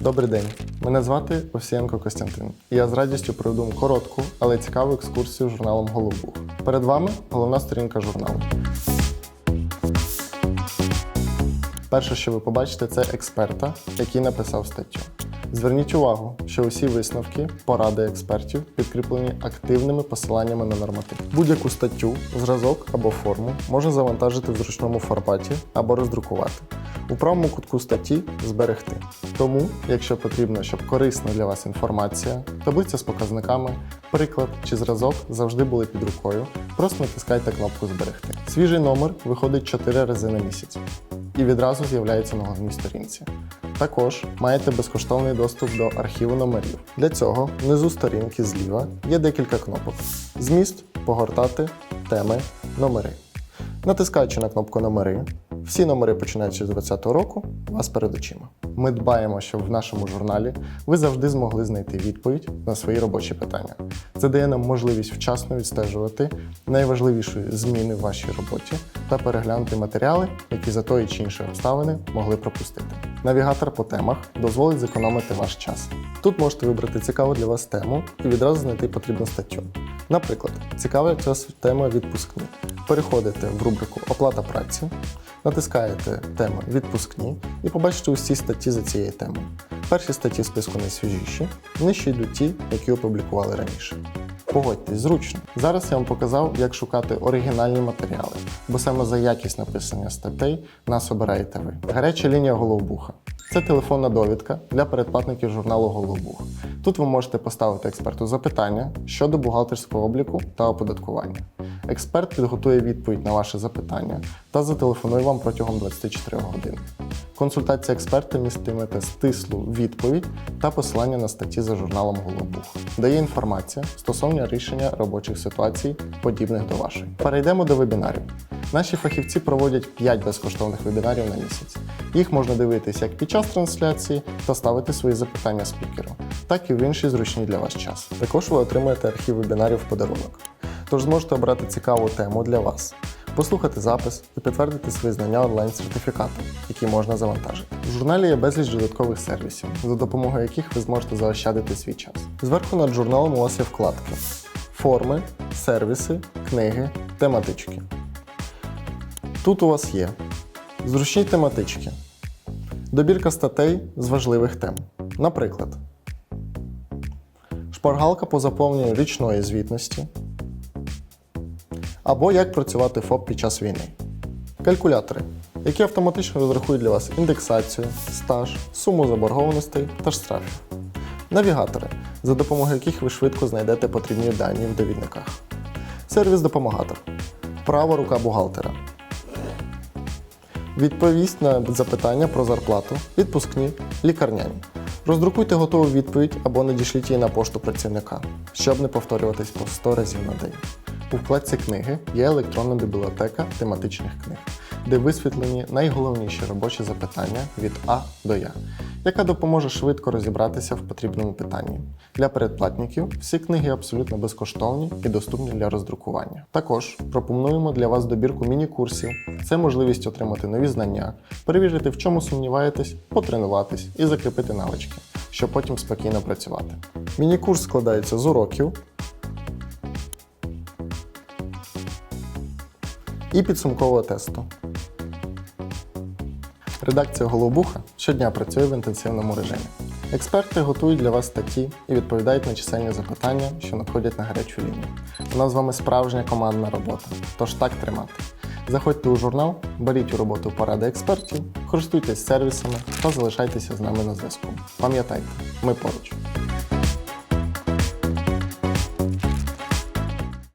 Добрий день. Мене звати Овсієнко Костянтин. І я з радістю проведу коротку, але цікаву екскурсію журналом Голубух. Перед вами головна сторінка журналу. Перше, що ви побачите, це експерта, який написав статтю. Зверніть увагу, що усі висновки, поради експертів підкріплені активними посиланнями на норматив. Будь-яку статтю, зразок або форму можна завантажити в зручному форматі або роздрукувати. У правому кутку статті зберегти. Тому, якщо потрібно, щоб корисна для вас інформація, таблиця з показниками, приклад чи зразок завжди були під рукою, просто натискайте кнопку Зберегти. Свіжий номер виходить 4 рази на місяць і відразу з'являється на головній сторінці. Також маєте безкоштовний доступ до архіву номерів. Для цього внизу сторінки зліва є декілька кнопок: зміст, погортати, теми, номери. Натискаючи на кнопку Номери, всі номери, починаючи з 2020 року, у вас перед очима. Ми дбаємо, щоб в нашому журналі ви завжди змогли знайти відповідь на свої робочі питання. Це дає нам можливість вчасно відстежувати найважливіші зміни в вашій роботі та переглянути матеріали, які за тої чи іншої обставини могли пропустити. Навігатор по темах дозволить зекономити ваш час. Тут можете вибрати цікаву для вас тему і відразу знайти потрібну статтю. Наприклад, цікава для вас тема відпускні. Переходите в рубрику Оплата праці, натискаєте тему Відпускні і побачите усі статті за цією темою. Перші статті в списку найсвіжіші, нижче йдуть ті, які опублікували раніше. Погодьтесь, зручно. Зараз я вам показав, як шукати оригінальні матеріали, бо саме за якість написання статей нас обираєте ви. Гаряча лінія Головбуха. Це телефонна довідка для передплатників журналу Головбух. Тут ви можете поставити експерту запитання щодо бухгалтерського обліку та оподаткування. Експерт підготує відповідь на ваше запитання та зателефонує вам протягом 24 годин. Консультація експерта містиметься стислу відповідь та посилання на статті за журналом Голобух. Дає інформація стосовно рішення робочих ситуацій, подібних до вашої. Перейдемо до вебінарів. Наші фахівці проводять 5 безкоштовних вебінарів на місяць. Їх можна дивитися як під час трансляції та ставити свої запитання спікеру, так і в інший зручний для вас час. Також ви отримаєте архів вебінарів в подарунок. Тож зможете обрати цікаву тему для вас, послухати запис і підтвердити свої знання онлайн-сертифікатом, який можна завантажити. В журналі є безліч додаткових сервісів, за допомогою яких ви зможете заощадити свій час. Зверху над журналом у вас є вкладки: форми, сервіси, книги, тематички. Тут у вас є зручні тематички, добірка статей з важливих тем. Наприклад, шпаргалка по заповненню річної звітності, або як працювати ФОП під час війни. Калькулятори, які автоматично розрахують для вас індексацію, стаж, суму заборгованостей та штрафів. Навігатори, за допомогою яких ви швидко знайдете потрібні дані в довідниках. Сервіс-допомагатор. Права рука бухгалтера. Відповість на запитання про зарплату, відпускні, лікарняні. Роздрукуйте готову відповідь або надішліть її на пошту працівника, щоб не повторюватись по 100 разів на день. У вкладці книги є електронна бібліотека тематичних книг, де висвітлені найголовніші робочі запитання від А до Я, яка допоможе швидко розібратися в потрібному питанні. Для передплатників всі книги абсолютно безкоштовні і доступні для роздрукування. Також пропонуємо для вас добірку міні-курсів. Це можливість отримати нові знання, перевірити, в чому сумніваєтесь, потренуватись і закріпити навички, щоб потім спокійно працювати. Міні-курс складається з уроків, і підсумкового тесту. Редакція Голобуха щодня працює в інтенсивному режимі. Експерти готують для вас статті і відповідають на чисельні запитання, що надходять на гарячу лінію. У нас з вами справжня командна робота, тож так тримати. Заходьте у журнал, беріть у роботу поради експертів, користуйтесь сервісами та залишайтеся з нами на зв'язку. Пам'ятайте, ми поруч.